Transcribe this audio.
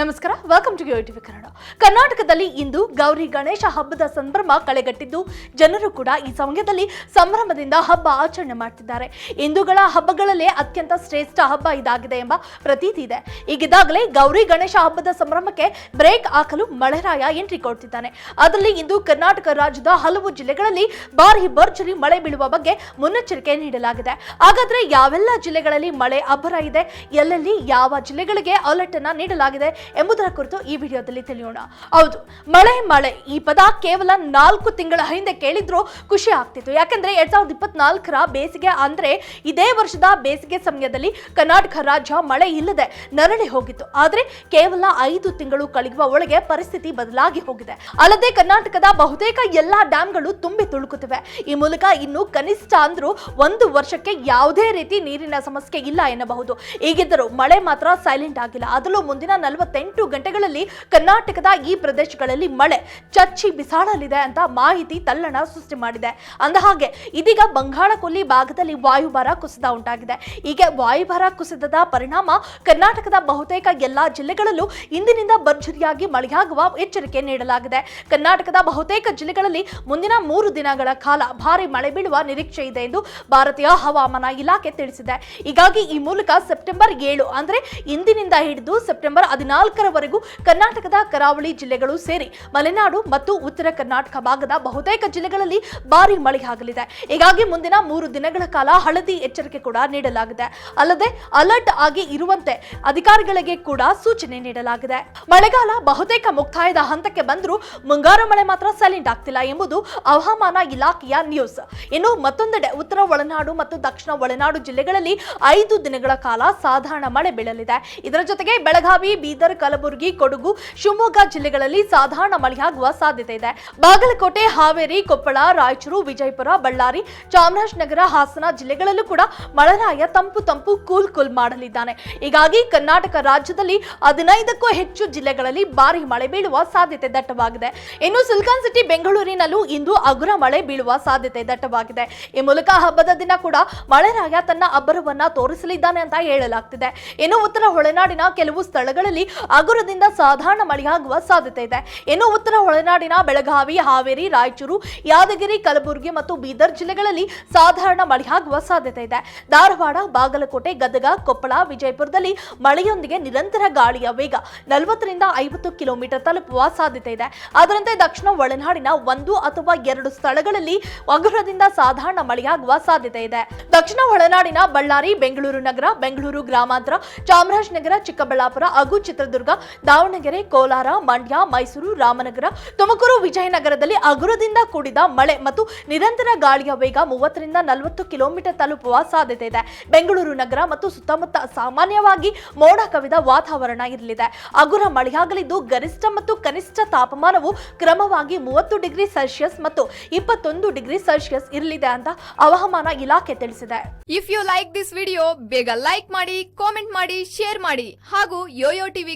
ನಮಸ್ಕಾರ welcome to TV Kannada. ಕರ್ನಾಟಕದಲ್ಲಿ ಇಂದು ಗೌರಿ ಗಣೇಶ ಹಬ್ಬದ ಸಂಭ್ರಮ ಕಳೆಗಟ್ಟಿದ್ದು, ಜನರು ಕೂಡ ಈ ಸಮಯದಲ್ಲಿ ಸಂಭ್ರಮದಿಂದ ಹಬ್ಬ ಆಚರಣೆ ಮಾಡ್ತಿದ್ದಾರೆ. ಹಿಂದೂಗಳ ಹಬ್ಬಗಳಲ್ಲೇ ಅತ್ಯಂತ ಶ್ರೇಷ್ಠ ಹಬ್ಬ ಇದಾಗಿದೆ ಎಂಬ ಪ್ರತೀತಿ ಇದೆ. ಈಗಿದ್ದಾಗಲೇ ಗೌರಿ ಗಣೇಶ ಹಬ್ಬದ ಸಂಭ್ರಮಕ್ಕೆ ಬ್ರೇಕ್ ಹಾಕಲು ಮಳೆರಾಯ ಎಂಟ್ರಿ ಕೊಡ್ತಿದ್ದಾನೆ. ಅದರಲ್ಲಿ ಇಂದು ಕರ್ನಾಟಕ ರಾಜ್ಯದ ಹಲವು ಜಿಲ್ಲೆಗಳಲ್ಲಿ ಭಾರಿ ಭರ್ಜರಿ ಮಳೆ ಬೀಳುವ ಬಗ್ಗೆ ಮುನ್ನೆಚ್ಚರಿಕೆ ನೀಡಲಾಗಿದೆ. ಹಾಗಾದ್ರೆ ಯಾವೆಲ್ಲ ಜಿಲ್ಲೆಗಳಲ್ಲಿ ಮಳೆ ಅಬ್ಬರ ಇದೆ? ಎಲ್ಲೆಲ್ಲಿ ಯಾವ ಜಿಲ್ಲೆಗಳಿಗೆ ಅಲರ್ಟ್ ಅನ್ನ ನೀಡಲಾಗಿದೆ? ಎಂಬುದರ ಕುರಿತು ಈ ವಿಡಿಯೋದಲ್ಲಿ ತಿಳಿಯೋಣ. ಹೌದು, ಮಳೆ ಮಳೆ. ಈ ಪದ ಕೇವಲ ನಾಲ್ಕು ತಿಂಗಳ ಹಿಂದೆ ಕೇಳಿದ್ರು ಖುಷಿ ಆಗ್ತಿತ್ತು. ಯಾಕಂದ್ರೆ ಎರಡ್ ಸಾವಿರದ ಇಪ್ಪತ್ನಾಲ್ಕರ ಬೇಸಿಗೆ ಅಂದ್ರೆ ಇದೇ ವರ್ಷದ ಬೇಸಿಗೆ ಸಮಯದಲ್ಲಿ ಕರ್ನಾಟಕ ರಾಜ್ಯ ಮಳೆ ಇಲ್ಲದೆ ನರಳಿ ಹೋಗಿತ್ತು. ಆದ್ರೆ ಕೇವಲ ಐದು ತಿಂಗಳು ಕಳೆಯುವ ಒಳಗೆ ಪರಿಸ್ಥಿತಿ ಬದಲಾಗಿ ಹೋಗಿದೆ. ಅಲ್ಲದೆ ಕರ್ನಾಟಕದ ಬಹುತೇಕ ಎಲ್ಲಾ ಡ್ಯಾಮ್ಗಳು ತುಂಬಿ ತುಳುಕುತ್ತಿವೆ. ಈ ಮೂಲಕ ಇನ್ನು ಕನಿಷ್ಠ ಅಂದ್ರೂ ಒಂದು ವರ್ಷಕ್ಕೆ ಯಾವುದೇ ರೀತಿ ನೀರಿನ ಸಮಸ್ಯೆ ಇಲ್ಲ ಎನ್ನಬಹುದು. ಈಗಿದ್ದರೂ ಮಳೆ ಮಾತ್ರ ಸೈಲೆಂಟ್ ಆಗಿಲ್ಲ. ಅದರಲ್ಲೂ ಮುಂದಿನ ನಲವತ್ತೆಂಟು ಗಂಟೆಗಳಲ್ಲಿ ಕರ್ನಾಟಕದ ಈ ಪ್ರದೇಶಗಳಲ್ಲಿ ಮಳೆ ಚಚ್ಚಿ ಬಿಸಾಡಲಿದೆ ಅಂತ ಮಾಹಿತಿ ತಲ್ಲಣ ಸೃಷ್ಟಿ ಮಾಡಿದೆ. ಅಂದಹಾಗೆ ಇದೀಗ ಬಂಗಾಳಕೊಲ್ಲಿ ಭಾಗದಲ್ಲಿ ವಾಯುಭಾರ ಕುಸಿತ ಉಂಟಾಗಿದೆ. ಹೀಗೆ ವಾಯುಭಾರ ಕುಸಿತದ ಪರಿಣಾಮ ಕರ್ನಾಟಕದ ಬಹುತೇಕ ಎಲ್ಲಾ ಜಿಲ್ಲೆಗಳಲ್ಲೂ ಇಂದಿನಿಂದ ಭರ್ಜರಿಯಾಗಿ ಮಳೆಯಾಗುವ ಎಚ್ಚರಿಕೆ ನೀಡಲಾಗಿದೆ. ಕರ್ನಾಟಕದ ಬಹುತೇಕ ಜಿಲ್ಲೆಗಳಲ್ಲಿ ಮುಂದಿನ ಮೂರು ದಿನಗಳ ಕಾಲ ಭಾರಿ ಮಳೆ ಬೀಳುವ ನಿರೀಕ್ಷೆ ಇದೆ ಎಂದು ಭಾರತೀಯ ಹವಾಮಾನ ಇಲಾಖೆ ತಿಳಿಸಿದೆ. ಹೀಗಾಗಿ ಈ ಮೂಲಕ ಸೆಪ್ಟೆಂಬರ್ ಏಳು ಅಂದ್ರೆ ಇಂದಿನಿಂದ ಹಿಡಿದು ಸೆಪ್ಟೆಂಬರ್ ಹದಿನಾಲ್ಕರವರೆಗೂ ಕರ್ನಾಟಕದ ಕರಾವಳಿ ಜಿಲ್ಲೆಗಳು ಸೇರಿ ಮಲೆನಾಡು ಮತ್ತು ಉತ್ತರ ಕರ್ನಾಟಕ ಭಾಗದ ಬಹುತೇಕ ಜಿಲ್ಲೆಗಳಲ್ಲಿ ಭಾರಿ ಮಳೆಯಾಗಲಿದೆ ಹೀಗಾಗಿ ಮುಂದಿನ ಮೂರು ದಿನಗಳ ಕಾಲ ಹಳದಿ ಎಚ್ಚರಿಕೆ ಕೂಡ ನೀಡಲಾಗಿದೆ. ಅಲ್ಲದೆ ಅಲರ್ಟ್ ಆಗಿ ಇರುವಂತೆ ಅಧಿಕಾರಿಗಳಿಗೆ ಕೂಡ ಸೂಚನೆ ನೀಡಲಾಗಿದೆ. ಮಳೆಗಾಲ ಬಹುತೇಕ ಮುಕ್ತಾಯದ ಹಂತಕ್ಕೆ ಬಂದರೂ ಮುಂಗಾರು ಮಳೆ ಮಾತ್ರ ಸೈಲೆಂಟ್ ಆಗ್ತಿಲ್ಲ ಎಂಬುದು ಹವಾಮಾನ ಇಲಾಖೆಯ ನ್ಯೂಸ್. ಇನ್ನು ಮತ್ತೊಂದೆಡೆ ಉತ್ತರ ಒಳನಾಡು ಮತ್ತು ದಕ್ಷಿಣ ಒಳನಾಡು ಜಿಲ್ಲೆಗಳಲ್ಲಿ ಐದು ದಿನಗಳ ಕಾಲ ಸಾಧಾರಣ ಮಳೆ ಬೀಳಲಿದೆ. ಇದರ ಜೊತೆಗೆ ಬೆಳಗಾವಿ, ಬೀದರ್ ಕಲಬುರಗಿ, ಕೊಡಗು, ಶಿವಮೊಗ್ಗ ಜಿಲ್ಲೆಗಳಲ್ಲಿ ಸಾಧಾರಣ ಮಳೆಯಾಗುವ ಸಾಧ್ಯತೆ ಇದೆ. ಬಾಗಲಕೋಟೆ, ಹಾವೇರಿ, ಕೊಪ್ಪಳ, ರಾಯಚೂರು, ವಿಜಯಪುರ, ಬಳ್ಳಾರಿ, ಚಾಮರಾಜನಗರ, ಹಾಸನ ಜಿಲ್ಲೆಗಳಲ್ಲೂ ಕೂಡ ಮಳೆರಾಯ ತಂಪು ತಂಪು ಕೂಲ್ ಕೂಲ್ ಮಾಡಲಿದ್ದಾನೆ. ಹೀಗಾಗಿ ಕರ್ನಾಟಕ ರಾಜ್ಯದಲ್ಲಿ ಹದಿನೈದಕ್ಕೂ ಹೆಚ್ಚು ಜಿಲ್ಲೆಗಳಲ್ಲಿ ಭಾರಿ ಮಳೆ ಬೀಳುವ ಸಾಧ್ಯತೆ ದಟ್ಟವಾಗಿದೆ. ಇನ್ನು ಸಿಲ್ಕಾನ್ ಸಿಟಿ, ಬೆಂಗಳೂರಿನಲ್ಲೂ ಇಂದು ಅಗುರ ಮಳೆ ಬೀಳುವ ಸಾಧ್ಯತೆ ದಟ್ಟವಾಗಿದೆ. ಈ ಮೂಲಕ ಹಬ್ಬದ ದಿನ ಕೂಡ ಮಳೆರಾಯ ತನ್ನ ಅಬ್ಬರವನ್ನ ತೋರಿಸಲಿದ್ದಾನೆ ಅಂತ ಹೇಳಲಾಗ್ತಿದೆ. ಇನ್ನು ಉತ್ತರ ಒಳನಾಡಿನ ಕೆಲವು ಸ್ಥಳಗಳಲ್ಲಿ ಅಗುರದಿಂದ ಸಾಧಾರಣ ಮಳೆಯಾಗುವ ಸಾಧ್ಯತೆ ಇದೆ. ಇನ್ನು ಉತ್ತರ ಒಳನಾಡಿನ ಬೆಳಗಾವಿ, ಹಾವೇರಿ, ರಾಯಚೂರು, ಯಾದಗಿರಿ, ಕಲಬುರಗಿ ಮತ್ತು ಬೀದರ್ ಜಿಲ್ಲೆಗಳಲ್ಲಿ ಸಾಧಾರಣ ಮಳೆಯಾಗುವ ಸಾಧ್ಯತೆ ಇದೆ. ಧಾರವಾಡ, ಬಾಗಲಕೋಟೆ, ಗದಗ, ಕೊಪ್ಪಳ, ವಿಜಯಪುರದಲ್ಲಿ ಮಳೆಯೊಂದಿಗೆ ನಿರಂತರ ಗಾಳಿಯ ವೇಗ ನಲವತ್ತರಿಂದ ಐವತ್ತು ಕಿಲೋಮೀಟರ್ ತಲುಪುವ ಸಾಧ್ಯತೆ ಇದೆ. ಅದರಂತೆ ದಕ್ಷಿಣ ಒಳನಾಡಿನ ಒಂದು ಅಥವಾ ಎರಡು ಸ್ಥಳಗಳಲ್ಲಿ ಅಗುರದಿಂದ ಸಾಧಾರಣ ಮಳೆಯಾಗುವ ಸಾಧ್ಯತೆ ಇದೆ. ದಕ್ಷಿಣ ಒಳನಾಡಿನ ಬಳ್ಳಾರಿ, ಬೆಂಗಳೂರು ನಗರ, ಬೆಂಗಳೂರು ಗ್ರಾಮಾಂತರ, ಚಾಮರಾಜನಗರ, ಚಿಕ್ಕಬಳ್ಳಾಪುರ ಹಾಗೂ ಚಿತ್ರದುರ್ಗ, ದಾವಣಗೆರೆ, ಕೋಲಾರ, ಮಂಡ್ಯ, ಮೈಸೂರು, ರಾಮನಗರ, ತುಮಕೂರು, ವಿಜಯನಗರದಲ್ಲಿ ಅಗುರದಿಂದ ಕೂಡಿದ ಮಳೆ ಮತ್ತು ನಿರಂತರ ಗಾಳಿಯ ವೇಗ ಮೂವತ್ತರಿಂದ ನಲವತ್ತು ಕಿಲೋಮೀಟರ್ ತಲುಪುವ ಸಾಧ್ಯತೆ ಇದೆ. ಬೆಂಗಳೂರು ನಗರ ಮತ್ತು ಸುತ್ತಮುತ್ತ ಸಾಮಾನ್ಯವಾಗಿ ಮೋಡ ಕವಿದ ವಾತಾವರಣ ಇರಲಿದೆ. ಅಗುರ ಮಳೆಯಾಗಲಿದ್ದು ಗರಿಷ್ಠ ಮತ್ತು ಕನಿಷ್ಠ ತಾಪಮಾನವು ಕ್ರಮವಾಗಿ ಮೂವತ್ತು ಡಿಗ್ರಿ ಸೆಲ್ಸಿಯಸ್ ಮತ್ತು ಇಪ್ಪತ್ತೊಂದು ಡಿಗ್ರಿ ಸೆಲ್ಸಿಯಸ್ ಇರಲಿದೆ ಅಂತ ಹವಾಮಾನ ಇಲಾಖೆ ತಿಳಿಸಿದೆ. If you like this video ಬೇಗ ಲೈಕ್ ಮಾಡಿ ಕಾಮೆಂಟ್ ಮಾಡಿ ಶೇರ್ ಮಾಡಿ ಹಾಗೂ ಯೋಯೋ ಟಿವಿ